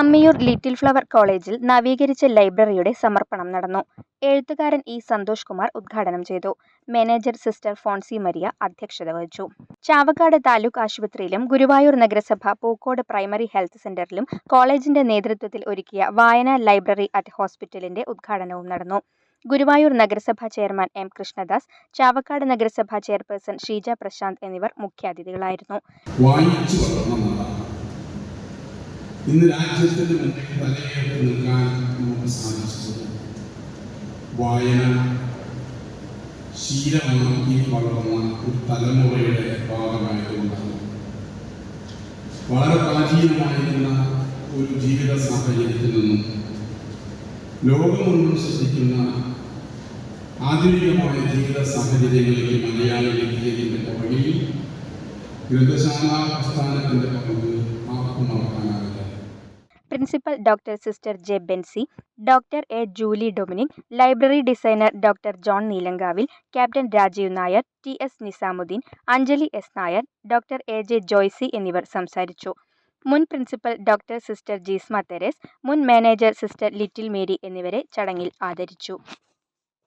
Mammiyur little flower കോളേജിൽ നവീകരിച്ച ലൈബ്രറിയുടെ സമർപ്പണം നടന്നു. എഴുത്തുകാരൻ ഇ സന്തോഷ് കുമാർ ഉദ്ഘാടനം ചെയ്തു. മാനേജർ സിസ്റ്റർ ഫോൺസി മരിയ അധ്യക്ഷത വഹിച്ചു. ചാവക്കാട് താലൂക്ക് ആശുപത്രിയിലും ഗുരുവായൂർ നഗരസഭ പൂക്കോട് പ്രൈമറി ഹെൽത്ത് സെന്ററിലും കോളേജിന്റെ നേതൃത്വത്തിൽ ഒരുക്കിയ വായന ലൈബ്രറി അറ്റ് ഹോസ്പിറ്റലിന്റെ ഉദ്ഘാടനവും നടന്നു. ഗുരുവായൂർ നഗരസഭാ ചെയർമാൻ എം കൃഷ്ണദാസ് ചാവക്കാട് നഗരസഭാ ചെയർപേഴ്സൺ ഷീജ പ്രശാന്ത് എന്നിവർ മുഖ്യാതിഥികളായിരുന്നു. ഇന്ന് രാജ്യത്തിന് മുന്നിൽ തലയെടുത്ത് നിൽക്കാൻ നമുക്ക് സാധിച്ചത് വായന ശീലമാക്കി വളർന്ന ഒരു തലമുറയുടെ ഭാഗമായതുകൊണ്ടാണ് വളരെ പ്രാചീനമായിരുന്ന ഒരു ജീവിത സാഹചര്യത്തിൽ നിന്നും ലോകമൊന്നും ശ്രദ്ധിക്കുന്ന ആധുനികമായ ജീവിത സാഹചര്യങ്ങളിലേക്ക് മലയാളി എത്തിയതിന്റെ പുറകിൽ ഗ്രന്ഥശാല പ്രസ്ഥാനത്തിന്റെ പങ്ക് ആർക്കും മറക്കാനാവില്ല. Principal doctor sister J Benzy doctor A Julie Dominic library designer doctor John Neelankavil captain Rajeev Nair T S Nizamuddin Anjali S Nair doctor A J Joicy എന്നിവർ സംസാരിച്ചു. മുൻ principal doctor sister Jeesma Therese മുൻ manager sister little Mary എന്നിവരെ ചടങ്ങിൽ ആദരിച്ചു.